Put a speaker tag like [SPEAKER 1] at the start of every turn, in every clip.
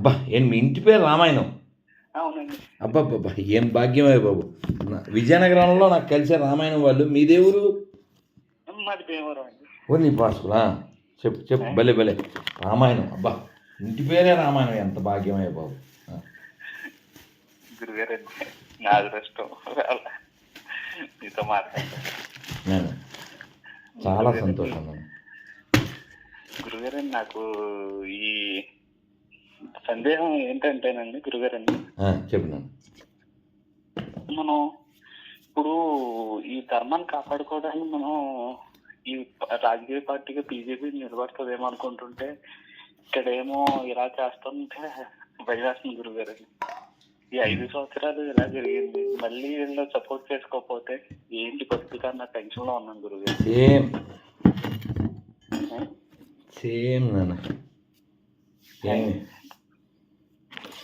[SPEAKER 1] అబ్బా ఏం మీ ఇంటి పేరు రామాయణం? అబ్బబ్బబ్బా ఏం భాగ్యమే బాబు. విజయనగరంలో నాకు కలిసే రామాయణం వాళ్ళు మీ దేవురు?
[SPEAKER 2] మాది భీమవరం అండి.
[SPEAKER 1] ఓ నీ పాసుకులా చెప్పు చెప్పు భలే భలే. రామాయణం అబ్బా ఇంటి పేరే రామాయణం ఎంత భాగ్యమే బాబు.
[SPEAKER 2] నా అదృష్టం.
[SPEAKER 1] నేను చాలా సంతోషం. నేను
[SPEAKER 2] గురుగారండి నాకు ఈ సందేహం ఏంటంటేనండి గురుగారండి.
[SPEAKER 1] ఆ, చెప్పు నేను
[SPEAKER 2] మనం ఇప్పుడు ఈ ధర్మాన్ని కాపాడుకోవడానికి మనం ఈ రాజకీయ పార్టీగా బీజేపీ నిలబడుతుందేమో అనుకుంటుంటే ఇక్కడేమో ఇలా చేస్తుంటే భయం వేస్తుంది గురుగారు ఈ ఐదు సంవత్సరాలు ఇలా జరిగింది. మళ్ళీ వీళ్ళు సపోర్ట్ చేసుకోకపోతే ఏంటి పరిస్థితి అన్న టెన్షన్లో ఉన్నాను గురుగారు.
[SPEAKER 1] సేమ్. సేమ్ నాన్న.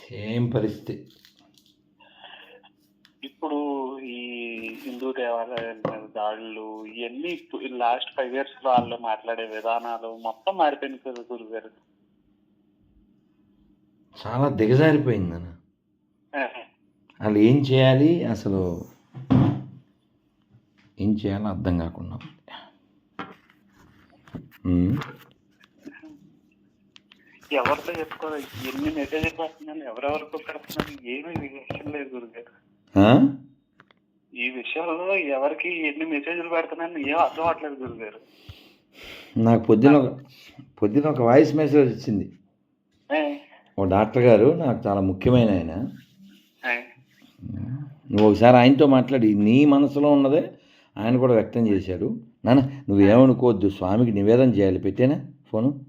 [SPEAKER 1] సేమ్ పరిస్థితి?
[SPEAKER 2] ఇప్పుడు ఈ హిందూ దేవాలయాల మీద దాడులు ఇవన్నీ లాస్ట్ ఫైవ్ ఇయర్స్లో వాళ్ళు మాట్లాడే విధానాలు మొత్తం మారిపోయింది కదా గురుగారు
[SPEAKER 1] చాలా దిగజారిపోయింది నాన్న వాళ్ళు ఏం చేయాలి? అసలు ఏం చేయాలో అర్థం కాకుండా.
[SPEAKER 2] ఎవరితో చెప్పుకోరు ఎన్ని మెసేజ్లు పెడుతున్నాను ఎవరెవరికో పెడుతున్నాను ఏమీ విషయం లేదు గురుగారు? ఈ విషయంలో ఎవరికి ఎన్ని మెసేజ్లు పెడుతున్నాను ఏం అర్థం అవట్లేదు గురుగారు.
[SPEAKER 1] నాకు పొద్దున ఒక పొద్దున ఒక వాయిస్ మెసేజ్ వచ్చింది. ఓ డాక్టర్ గారు నాకు చాలా ముఖ్యమైన ఆయన. నువ్వు ఒకసారి ఆయనతో మాట్లాడి నీ మనసులో ఉన్నదే ఆయన కూడా వ్యక్తం చేశాడు. నాన్న నువ్వేమనుకోవద్దు స్వామికి నివేదన చేయాలి. పెట్టేనా ఫోను?